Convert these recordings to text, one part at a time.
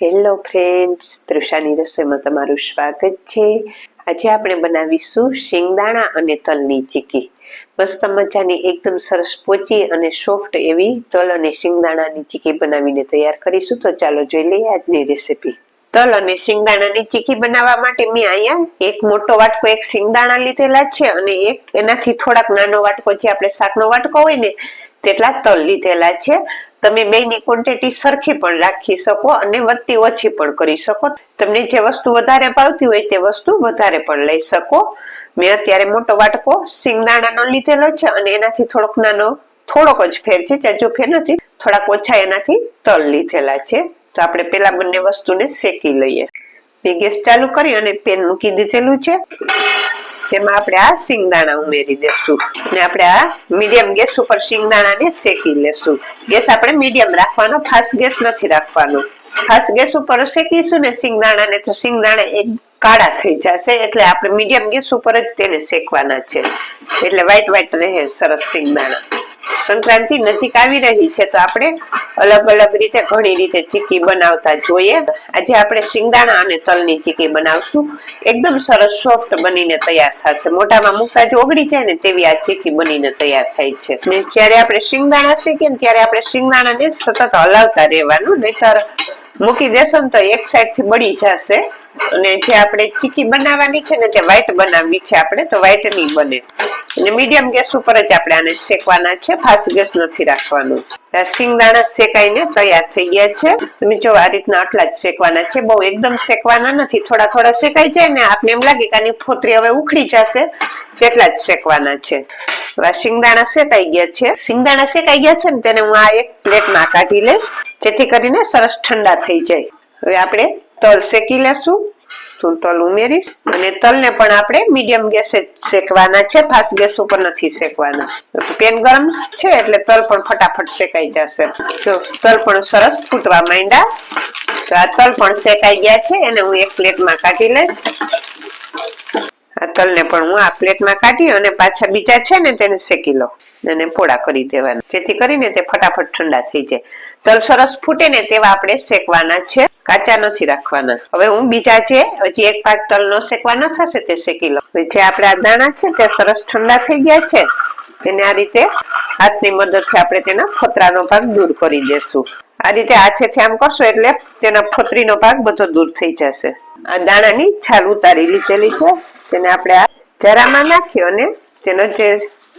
Hello friends તૃષાની રસોઈમાં તમારું સ્વાગત છે. આજે આપણે બનાવીશું શિંગદાણા અને તલની ચીકી. મસ્ત મજાની, એકદમ સરસ પોચી અને સોફ્ટ એવી તલ અને શિંગદાણાની ચીકી બનાવીને તૈયાર કરીશું. તો ચાલો જોઈ લઈએ આજની રેસીપી તલ અને શિંગદાણાની ચીકી બનાવવા માટે મેં અહીંયા એક મોટો વાટકો, એક શિંગદાણા લીધેલા છે અને એક એનાથી થોડાક નાનો વાટકો, જે આપણે શાકનો વાટકો હોય ને, તેટલા તલ લીધેલા છે. તમે બેની ક્વોન્ટિટી સરખી પણ રાખી શકો અને વધતી ઓછી પણ કરી શકો. તમને જે વસ્તુ વધારે ભાવતી હોય તે વસ્તુ વધારે પણ લઈ શકો. મેં અત્યારે મોટો વાટકો સિંગદાણાનો લીધેલો છે અને એનાથી થોડોક નાનો, થોડોક જ ફેર છે ચાજો ફેર નથી, થોડાક ઓછા એનાથી તલ લીધેલા છે. તો આપણે પેલા બંને વસ્તુને શેકી લઈએ. મેં ગેસ ચાલુ કરી અને પેન મૂકી દીધેલું છે. તેમાં આપણે આ સિંગદાણા ઉમેરી દેશું. ને આપણે આ મીડિયમ ગેસ ઉપર સિંગદાણાને શેકી લેશું. ગેસ આપણે મીડિયમ રાખવાનો ફાસ્ટ ગેસ નથી રાખવાનો. ફાસ્ટ ગેસ ઉપર શેકીશું ને સિંગદાણાને તો સિંગદાણા એક કાળા થઈ જશે, એટલે આપણે મીડિયમ ગેસ ઉપર જ તેને શેકવાના છે. એટલે વ્હાઈટ વ્હાઈટ રહે સરસ સિંગદાણા. સંક્રાંતિ નજીક આવી રહી છે, તો આપણે અલગ અલગ રીતે ઘણી રીતે ચીકી બનાવતા જોઈએ. આજે આપણે શિંગદાણા અને તલની ચીકી બનાવશું. એકદમ સરસ સોફ્ટ બનીને તૈયાર થશે. મોઢામાં મૂકતા જ ઓગળી જાય ને તેવી આ ચીકી બનીને તૈયાર થાય છે. ને જ્યારે આપણે શિંગદાણા શીખીએ ત્યારે આપણે શિંગદાણાને સતત હલાવતા રહેવાનું, નહીતર મૂકી દેશો ને તો એક સાઈડથી બળી જશે. અને જે આપણે ચીકી બનાવવાની છે ને તે વ્હાઈટ બનાવવી છે આપણે, તો વ્હાઈટ નહીં બને. અને મીડિયમ ગેસ ઉપર જ આપણે આને શેકવાના છે ફાસ્ટ ગેસ નથી રાખવાનું. આ સિંગદાણા શેકાઈને તૈયાર થઈ ગયા છે. તમે જો આ રીતના આટલા જ શેકવાના છે, બહુ એકદમ શેકવાના નથી, થોડા થોડા શેકાઈ જાય ને આપને એમ લાગે કે આની ફોતરી હવે ઉખડી જશે. તેટલા જ શેકવાના છે. આ શિંગદાણા શેકાઈ ગયા છે. સિંગદાણા શેકાઈ ગયા છે ને તેને હું આ એક પ્લેટમાં કાઢી લઈશ. જેથી કરીને સરસ ઠંડા થઈ જાય. હવે આપણે તલ શેકી લેશું. હું તલ ઉમેરીશ અને તલને પણ આપણે મીડિયમ ગેસે શેકવાના છે. ફાસ્ટ ગેસ ઉપર નથી શેકવાના. પેન ગરમ છે એટલે તલ પણ ફટાફટ શેકાઈ જશે. તો તલ પણ સરસ ફૂટવા માંડ્યા. તો આ તલ પણ શેકાઈ ગયા છે. એને હું એક પ્લેટમાં કાઢી લઈશ. આ તલને પણ હું આ પ્લેટમાં કાઢી અને પાછા બીજા છે ને તેને શેકી લો અને પોળા કરી દેવાના. જેથી કરીને તે ફટાફટ ઠંડા થઈ જાય. તલ સરસ ફૂટે ને તેવા આપણે શેકવાના છે. કાચા નથી રાખવાના. હવે હું બીજા જે, હજી એક પાક તલ નો શેકવાના થશે તે શેકી લો જે આપણે આ દાણા છે તે સરસ ઠંડા થઈ ગયા છે. તેને આ રીતે હાથની મદદથી આપણે તેના ફતરાનો ભાગ દૂર કરી દેશું. આ રીતે હાથેથી આમ કરશો એટલે તેના ફતરીનો ભાગ બધો દૂર થઈ જશે. આ દાણાની છાલ ઉતારી લીધેલી છે. તેને આપણે આ જરામાં નાખ્યો અને તેનો જે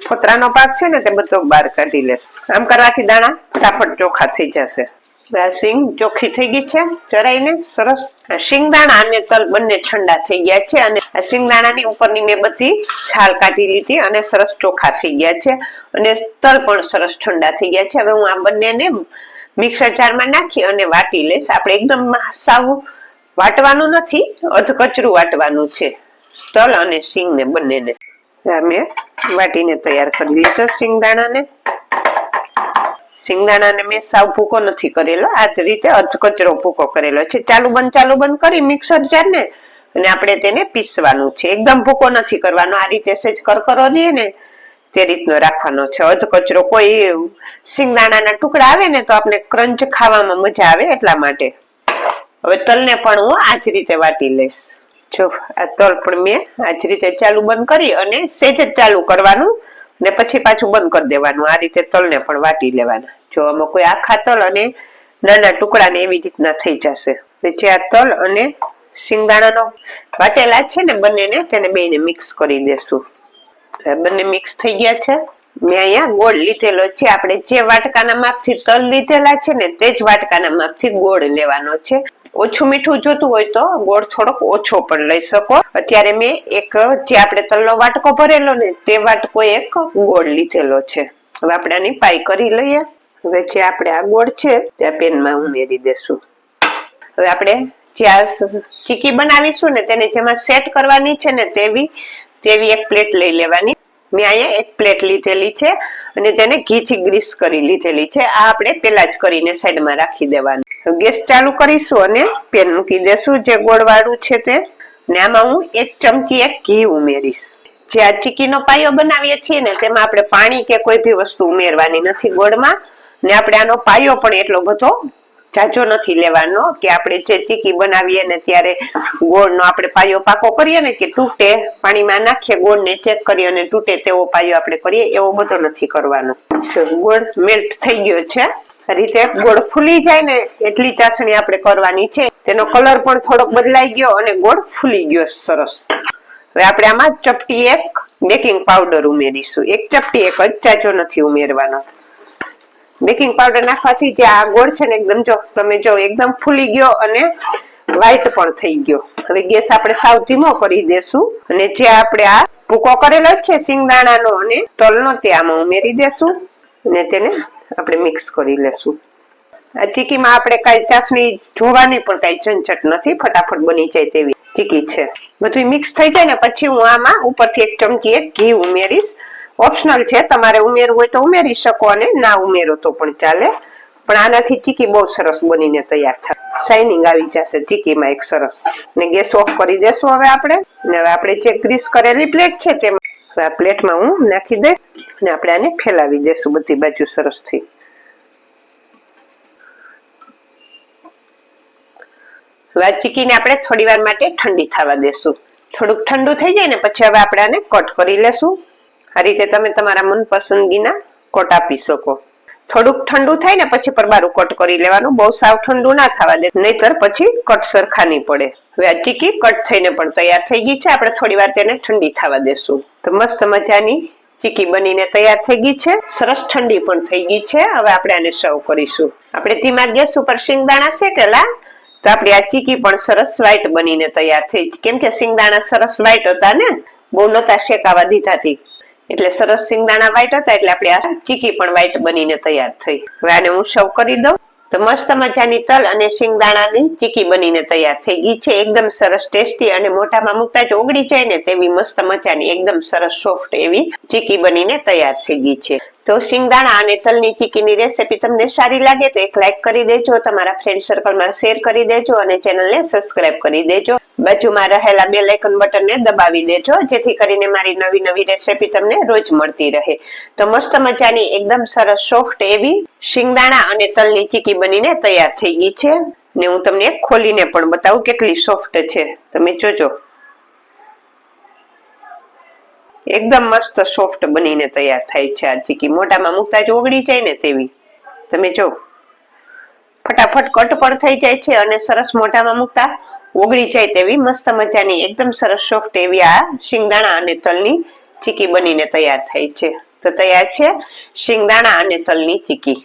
ફોતરાનો ભાગ છે ને તે બધો બહાર કાઢી લેશું આમ કરવાથી દાણા ફટાફટ ચોખા થઈ જશે. સિંગ ચોખ્ખી થઈ ગઈ છે ચડાઈને સરસ. શિંગદાણા અને તલ બંને ઠંડા થઈ ગયા છે અને શિંગદાણાની ઉપરની મેં બધી છાલ કાઢી લીધી અને સરસ ચોખા થઈ ગયા છે અને તલ પણ સરસ ઠંડા થઈ ગયા છે. હવે હું આ બંનેને મિક્સર જારમાં નાખી અને વાટી લઈશ. આપણે એકદમ સાવ વાટવાનું નથી, અધકચરું વાટવાનું છે. તલ અને સિંગ ને બંનેને અમે વાટીને તૈયાર કરી લીધો સિંગદાણાને. સિંગદાણાને મેં સાવ ભૂકો નથી કરેલો, આ રીતે અધકચરો ભૂકો કરેલો છે. ચાલુ બંધ ચાલુ બંધ કરી મિક્સર જાર ને અને આપણે તેને પીસવાનું છે. એકદમ ભૂકો નથી કરવાનો, આ રીતે સેજ કરકરો નહીં ને તે રીતનો રાખવાનો છે. અધકચરો કોઈ સિંગદાણાના ટુકડા આવે ને તો આપણે ક્રંચ ખાવામાં મજા આવે એટલા માટે. હવે તલને પણ હું આ જ રીતે વાટી લઈશ. જો, આ તલ પણ મેં આ જ રીતે ચાલુ બંધ કરી અને સેજ જ ચાલુ કરવાનું ને પછી પાછું બંધ કરી દેવાનું. આ રીતે તલને પણ વાટી લેવાના. જો, આમાં કોઈ આખા તલ અને નાના ટુકડાને એવી રીતના થઈ જશે. પછી આ તલ અને સિંગદાણાનો વાટેલા છે ને બંનેને તેને બેને મિક્સ કરી દેશું. બંને મિક્સ થઈ ગયા છે. મેં અહીંયા ગોળ લીધેલો છે. આપણે જે વાટકાના માપથી તલ લીધેલા છે ને તે જ વાટકાના માપથી ગોળ લેવાનો છે. ઓછું મીઠું જોતું હોય તો ગોળ થોડોક ઓછો પણ લઈ શકો. અત્યારે મેં એક, જે આપણે તલનો વાટકો ભરેલો ને તે વાટકો એક ગોળ લીધેલો છે. હવે આપણે આની પાઈ કરી લઈએ. હવે જે આપણે આ ગોળ છે તે પેનમાં ઉમેરી દેશું. હવે આપણે જે ચીકી બનાવીશું ને તેને જેમાં સેટ કરવાની છે ને તેવી તેવી એક પ્લેટ લઈ લેવાની. મેં અહીંયા એક પ્લેટ લીધેલી છે અને તેને ઘીથી ગ્રીસ કરી લીધેલી છે. આ આપણે પેલા જ કરીને સાઈડમાં રાખી દેવાનું. ગેસ ચાલુ કરીશું અને પેન મૂકી દેશું. જે ગોળવાળું છે તે. ને આમાં હું એક ચમચી એક ઘી ઉમેરીશ. જે આ ચીકીનો પાયો બનાવીએ છીએ ને, તેમાં આપણે પાણી કે કોઈ બી વસ્તુ ઉમેરવાની નથી ગોળમાં. ને આપણે આનો પાયો પણ એટલો બધો જાજો નથી લેવાનો કે આપણે જે ચીકી બનાવીએ ને ત્યારે ગોળનો આપણે પાયો પાકો કરીએ ને કે તૂટે. પાણીમાં નાખીએ, ગોળને ચેક કરીએ અને તૂટે તેવો પાયો આપણે કરીએ એવો બધો નથી કરવાનો. ગોળ મેલ્ટ થઈ ગયો છે. રીતે ગોળ ફૂલી જાય ને, એટલી ચાસણી આપણે કરવાની છે. તેનો કલર પણ થોડોક બદલાઈ ગયો અને ગોળ ફૂલી ગયો સરસ. હવે આપણે આમાં ચપટી એક બેકિંગ પાવડર ઉમેરીશું. એક ચપટી એક, જ ચાચો નથી ઉમેરવાનો. બેકિંગ પાવડર નાખવાથી જે આ ગોળ છે ને એકદમ જો, તમે જો એકદમ ફૂલી ગયો અને વ્હાઈટ પણ થઈ ગયો. હવે ગેસ આપણે સાવ ધીમો કરી દેશું અને જે આપણે આ ભૂકો કરેલો છે સિંગદાણાનો અને તલનો તે આમાં ઉમેરી દેશું અને તેને આપણે મિક્સ કરી લેશું. આ ચીકીમાં આપણે કાંઈ ચાસણી જોવાની પણ કાંઈ ઝંઝટ નથી, ફટાફટ બની જાય તેવી ચીકી છે. બધું મિક્સ થઈ જાય ને પછી હું આમાં ઉપરથી એક ચમચી એક ઘી ઉમેરીશ. ઓપ્શનલ છે, તમારે ઉમેરવું હોય તો ઉમેરી શકો અને ના ઉમેરો તો પણ ચાલે. પણ આનાથી ચીકી બહુ સરસ બનીને તૈયાર થાય. શાઇનિંગ આવી જશે ચીકીમાં એક સરસ. ને ગેસ ઓફ કરી દેશું હવે આપણે. ને હવે આપણે જે ગ્રીસ કરેલી પ્લેટ છે તેમાં હવે આ પ્લેટમાં હું નાખી દઈશ અને આપણે આને ફેલાવી દેશું બધી બાજુ સરસથી હવે ચીકીને આપણે થોડી વાર માટે ઠંડી થવા દેશું. થોડુંક ઠંડુ થઈ જાય ને પછી હવે આપણે આને કટ કરી લેશું. આ રીતે તમે તમારા મનપસંદગીના કટ આપી શકો. થોડુંક ઠંડુ થાય ને પછી પર બારું કટ કરી લેવાનું. બહુ સાવ ઠંડુ ના થવા દે. નહીતર પછી કટ સરખા નહીં પડે. હવે આ ચીકી કટ થઈને પણ તૈયાર થઈ ગઈ છે. આપણે થોડી વાર તેને ઠંડી થવા દેશું. તો મસ્ત મજાની ચીકી બનીને તૈયાર થઈ ગઈ છે. સરસ ઠંડી પણ થઈ ગઈ છે. હવે આપણે આને સર્વ કરીશું. આપણે ધીમા ગેસ ઉપર શિંગદાણા શેકેલા. તો આપણી આ ચીકી પણ સરસ વ્હાઈટ બનીને તૈયાર થઈ કેમ કે સિંગદાણા સરસ વ્હાઈટ હતા ને? બહુ નતા શેકાવા દીધાથી. એટલે સરસ સિંગદાણા વ્હાઈટ હતા. એટલે આપણી આ ચીકી પણ વ્હાઈટ બનીને તૈયાર થઈ. હવે આને હું સર્વ કરી દઉં. તો મસ્ત મજાની તલ અને સિંગદાણાની ચીકી બનીને તૈયાર થઈ ગઈ છે. એકદમ સરસ ટેસ્ટી અને મોઢામાં મુકતા જ ઓગળી જાય ને તેવી મસ્ત મજાની, એકદમ સરસ સોફ્ટ એવી ચીકી બનીને તૈયાર થઈ ગઈ છે. તો સિંગદાણા અને તલની ચીકીની રેસીપી તમને સારી લાગે તો એક લાઈક કરી દેજો, તમારા ફ્રેન્ડ સર્કલમાં શેર કરી દેજો અને ચેનલને સબસ્ક્રાઇબ કરી દેજો. બાજુમાં રહેલા બે લાઇકન બટનને દબાવી દેજો, જેથી કરીને મારી નવી નવી રેસીપી તમને રોજ મળતી રહે. તો મસ્ત મજાની, એકદમ સરસ સોફ્ટ એવી શિંગદાણા અને તલની ચીકી બનીને તૈયાર થઈ ગઈ છે ને હું તમને ખોલીને પણ બતાવું કેટલી સોફ્ટ છે. તમે જોજો. એકદમ મસ્ત સોફ્ટ બનીને તૈયાર થાય છે આ ચીકી. મોઢામાં મૂકતા જ ઓગળી જાય ને તેવી. તમે જો. ફટાફટ કટ પણ થઈ જાય છે અને સરસ મોઢામાં મૂકતા ઓગળી જાય તેવી મસ્ત મજાની, એકદમ સરસ સોફ્ટ એવી આ શિંગદાણા અને તલની ચીકી બનીને તૈયાર થાય છે. તો તૈયાર છે શિંગદાણા અને તલની ચીકી.